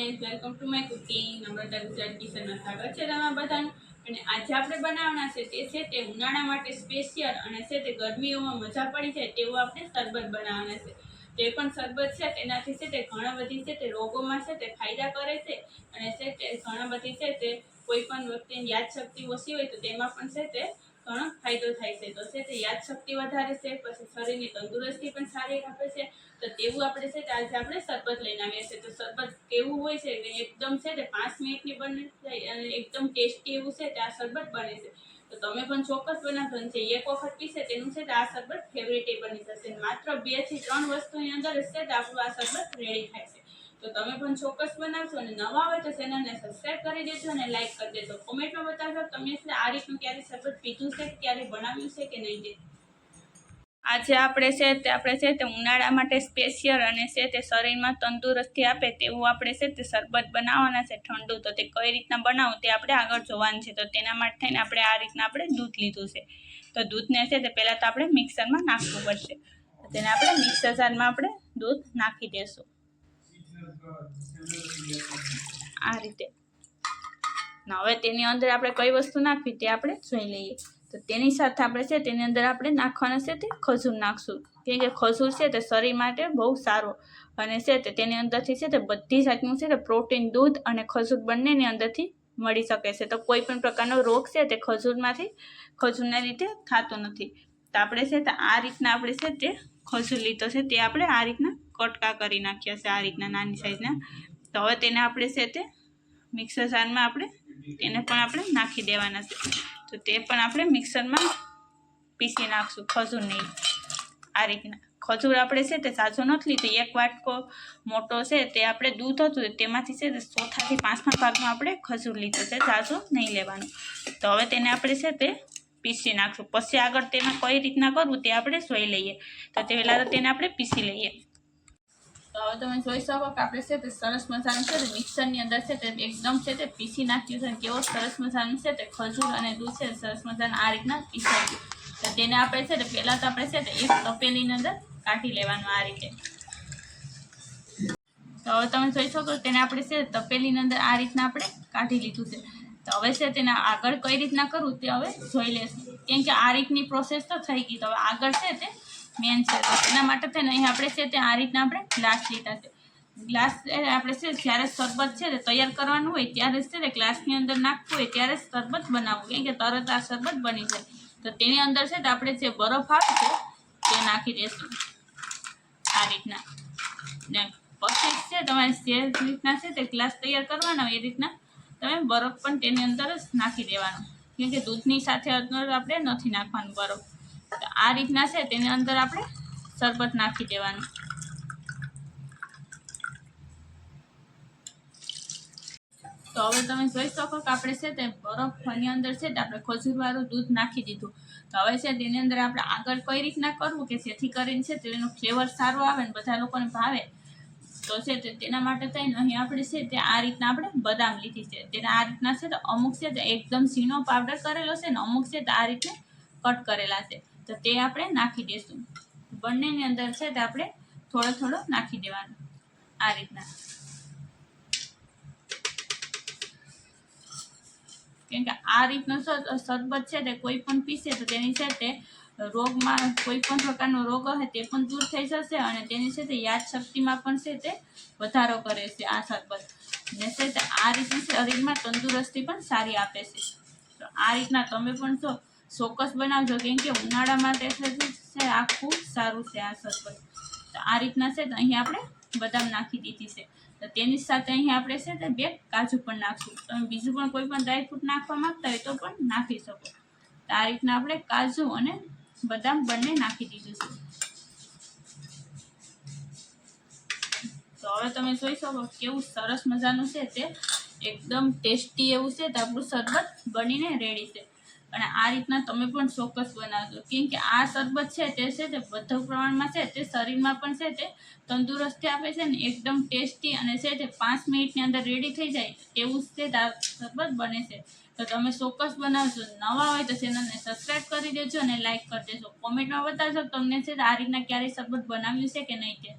Friends welcome to my cooking Namrata Gujarat કિચનમાં સ્વાગત છે તમારા બધાનું. અને આજે આપણે બનાવવાના છે તે છે તે ઉનાળા માટે સ્પેશિયલ અને છે તે ગરમીઓમાં મજા પડી જાય તેવું આપણે શરબત બનાવવાના છે. તે પણ શરબત છે તેનાથી છે તે ઘણા બધી છે તે રોગોમાં છે તે ફાયદા કરે છે. અને છે તે ઘણા બધી છે તે કોઈ પણ વ્યક્તિની યાદશક્તિ ઓછી હોય તો તેમાં પણ છે તે ઘણો ફાયદો થાય છે. તો છે તે યાદશક્તિ વધારે છે, પછી શરીરની તંદુરસ્તી પણ સારી આપે છે. તો તેવું આપણે છે કે આજે આપણે શરબત લઈને આવીએ છીએ. તો શરબત કેવું હોય છે કે એકદમ છે તે પાંચ મિનિટની બને જાય અને એકદમ ટેસ્ટી એવું છે તે આ શરબત બને છે. તો તમે પણ ચોક્કસ બનાવજો. ને જે એક વખત પીશે તેનું છે આ શરબત ફેવરેટ બની જશે. માત્ર બેથી ત્રણ વસ્તુની અંદર છે તે આપણું આ શરબત રેડી થાય છે. તો તમે પણ ચોક્કસ બનાવશો અને નવા હોય તો ચેનલને સબસ્ક્રાઇબ કરી દેજો અને લાઈક કરી દેજો. કોમેન્ટમાં બતાવજો તમે આ રીતનું ક્યારે શરબત પીધું છે, ક્યારે બનાવ્યું છે કે નહીં તે. આજે આપણે છે તે, આપણે છે તે ઉનાળા માટે સ્પેશિયલ અને છે તે શરીરમાં તંદુરસ્તી આપે તેવું આપણે છે તે શરબત બનાવવાના છે ઠંડુ. તો તે કઈ રીતના બનાવું તે આપણે આગળ જોવાનું છે. તો તેના માટે થઈને આપણે આ રીતના આપણે દૂધ લીધું છે. તો દૂધને છે તે પહેલાં તો આપણે મિક્સરમાં નાખવું પડશે. તેને આપણે મિક્સર જારમાં આપણે દૂધ નાખી દઈશું આ રીતે. હવે તેની અંદર આપણે કઈ વસ્તુ નાખવી તે આપણે જોઈ લઈએ. તો તેની સાથે આપણે છે તેની અંદર આપણે નાખવાના છે તે ખજૂર નાખશું. કેમ કે ખજૂર છે તે શરીર માટે બહુ સારો. અને છે તે તેની અંદરથી છે તે બધી જાતનું છે તે પ્રોટીન, દૂધ અને ખજૂર બંનેની અંદરથી મળી શકે છે. તો કોઈ પણ પ્રકારનો રોગ છે તે ખજૂરમાંથી, ખજૂરના લીધે થતો નથી. તો આપણે છે તે આ રીતના આપણે છે તે ખજૂર લીધો છે તે આપણે આ રીતના કટકા કરી નાખ્યા છે આ રીતના નાની સાઈઝના તો હવે તેને આપણે છે તે મિક્સર જારમાં આપણે તેને પણ આપણે નાખી દેવાના છે. તો તે પણ આપણે મિક્સરમાં પીસી નાખશું ખજૂર નહીં આ રીતના. ખજૂર આપણે છે તે સાચો નથી લીધું. એક વાટકો મોટો છે તે આપણે દૂધ હતું તેમાંથી છે તે ચોથાથી પાંચમા ભાગમાં આપણે ખજૂર લીધો છે. સાચો નહીં લેવાનો. તો હવે તેને આપણે છે તે પીસી નાખશું. પછી આગળ તેને કઈ રીતના કરવું તે આપણે સોઈ લઈએ. તો તે પહેલાં તો તેને આપણે પીસી લઈએ. તો હવે તમે જોઈ શકો કે આપણે છે તે સરસ મજાનું છે તે મિક્સરની અંદર છે તે એકદમ છે તે પીસી નાખ્યું છે કેવો સરસ મજાનું છે તે ખજૂર અને દૂધ છે સરસ મજાનું આ રીતના પીસાઈ તો તેને આપણે છે તે પહેલાં તો આપણે છે તે એક તપેલીની અંદર કાઢી લેવાનું આ રીતે તો હવે તમે જોઈ શકો તેને આપણે છે તપેલીની અંદર આ રીતના આપણે કાઢી લીધું છે તો હવે છે તેને આગળ કઈ રીતના કરવું તે હવે જોઈ લેશું કેમ કે આ રીતની પ્રોસેસ તો થઈ ગઈ તો હવે આગળ છે તે મેન છે. એના માટે છે ને અહીં આપણે છે તે આ રીતના આપણે ગ્લાસ લીધા છે. ગ્લાસ આપણે છે જ્યારે શરબત છે તે તૈયાર કરવાનું હોય ત્યારે છે તે ગ્લાસની અંદર નાખવું હોય ત્યારે શરબત બનાવવું, કેમ કે તરત આ શરબત બની જાય. તો તેની અંદર છે તો આપણે જે બરફ આવે છે તે નાખી દઈશું આ રીતના. ને પછી છે તમારે જે રીતના છે તે ગ્લાસ તૈયાર કરવાનો એ રીતના તમે બરફ પણ તેની અંદર જ નાખી દેવાનો. કેમ કે દૂધની સાથે અંદર આપણે નથી નાખવાનું બરફ. આ રીતના છે, તેની અંદર આપણે શરબત નાખી દેવાનું. તો હવે તમે જોઈ શકો કે આપણે છે તે બરફની અંદર છે આપણે ખજૂરવાળું દૂધ નાખી દીધું. તો હવે છે તેની અંદર આપણે આગળ કઈ રીતના કરવું કે જેથી કરીને છે તેનો ફ્લેવર સારો આવે ને બધા લોકોને ભાવે. તો છે તેના માટે થઈને અહીં આપણે છે તે આ રીતના આપણે બદામ લીધી છે. તેના આ રીતના છે તો અમુક છે તે એકદમ ઝીણો પાવડર કરેલો છે ને અમુક છે તે આ રીતે કટ કરેલા છે. તો તે આપણે નાખી દઈશું બંનેની અંદર છે તે આપણે થોડો થોડો નાખી દેવાનું. આ રીતના. કેમ કે આ રીતનો શરબત છે તે કોઈ પણ પીસે તો તેની છે તે રોગમાં કોઈ પણ પ્રકારનો રોગ હોય તે પણ દૂર થઈ જશે અને તેની છે તે યાદશક્તિમાં પણ છે તે વધારો કરે છે આ શરબત. ને છે તે આ રીતની શરીરમાં તંદુરસ્તી પણ સારી આપે છે. તો આ રીતના તમે પણ જો ચોક્કસ બનાવજો, કેમ કે ઉનાળામાં તે છે આ ખૂબ સારું છે આ શરબત તો આ રીતના છે તો અહીં આપણે બદામ નાખી દીધી છે. તો તેની સાથે અહીં આપણે છે તે બે કાજુ પણ નાખશું. તમે બીજું પણ કોઈ પણ ડ્રાયફ્રૂટ નાખવા માગતા હોય તો પણ નાખી શકો. તો આ રીતના આપણે કાજુ અને બદામ બંને નાખી દીધું છે. તો હવે તમે જોઈ શકો કેવું સરસ મજાનું છે તે. એકદમ ટેસ્ટી એવું છે તો આપણું શરબત બનીને રેડી છે. અને આ રીતના તમે પણ ચોક્કસ બનાવજો. કેમ કે આ શરબત છે તે છે તે વધુ પ્રમાણમાં છે તે શરીરમાં પણ છે તે તંદુરસ્તી આપે છે ને એકદમ ટેસ્ટી અને છે તે પાંચ મિનિટની અંદર રેડી થઈ જાય એવું જ છે શરબત બને છે. તો તમે ચોક્કસ બનાવજો. નવા હોય તો ચેનલને સબસ્ક્રાઈબ કરી દેજો અને લાઇક કરી દેજો. કોમેન્ટમાં બતાવજો તમને છે તે આ રીતના ક્યારેય શરબત બનાવ્યું છે કે નહીં તે.